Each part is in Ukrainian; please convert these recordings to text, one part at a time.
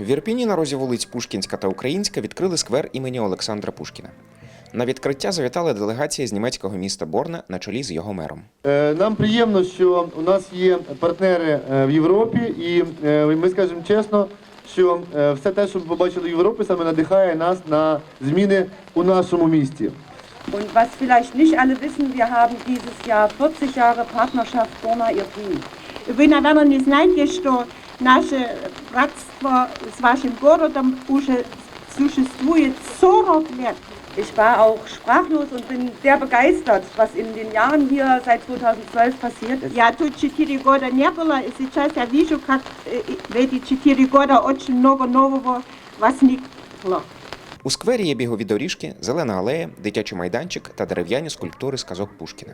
В Ірпіні на розі вулиць Пушкінська та Українська відкрили сквер імені Олександра Пушкіна. На відкриття завітала делегація з німецького міста Борна на чолі з його мером. Е, Нам приємно, що у нас є партнери е, в Європі, і е, ми скажемо чесно, що все те, що ми побачили в Європі, саме надихає нас на зміни у нашому місті. Und was vielleicht nicht alle wissen, wir haben dieses Jahr 40 Jahre Partnerschaft Дона-Ірпінь. Ви, напевно, не знаєте, що наше братство з вашим городом уже существует 40 лет. Ich war auch sprachlos und bin sehr begeistert, was in den Jahren hier seit 2012 passiert ist. Я тут 4 года не была, и сейчас я вижу, как э, в эти 4 года очень много нового возникло. У сквері є бігові доріжки, зелена алея, дитячий майданчик та дерев'яні скульптури з казок Пушкіна,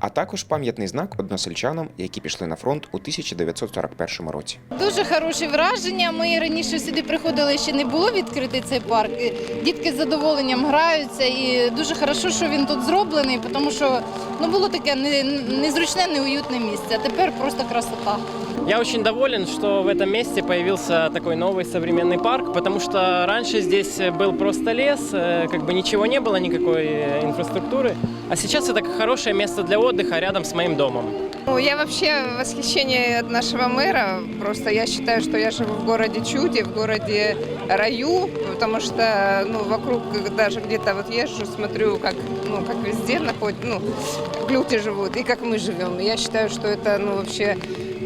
а також пам'ятний знак односельчанам, які пішли на фронт у 1941 році. Дуже хороші враження. Ми раніше сюди приходили, ще не було відкритий цей парк. І Дітки з задоволенням граються, і дуже хорошо, що він тут зроблений, тому що ну було таке не- незручне, неуютне місце. А тепер просто красота. Я очень доволен, что в этом месте появился такой новый современный парк, потому что раньше здесь был просто лес, э, как бы ничего не было, никакой э, инфраструктуры. А сейчас это хорошее место для отдыха рядом с моим домом. Ну, я вообще в восхищении от нашего мэра. Просто я считаю, что я живу в городе чуде, в городе раю, потому что ну, вокруг даже где-то вот езжу, смотрю, как, ну, как везде находят, ну, как люди живут и как мы живем. И я считаю, что это ну, вообще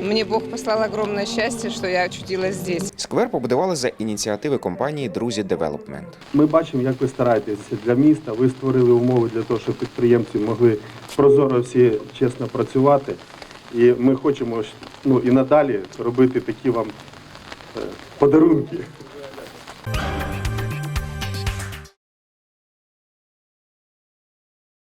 мне Бог послал огромное счастье, что я очутилась здесь. Сквер побудували за ініціативи компанії Друзі Девелопмент. Ми бачимо, як ви стараєтеся для міста. Ви створили умови для того, щоб підприємці могли прозоро всі чесно працювати. І ми хочемо ну, і надалі робити такі вам е, подарунки.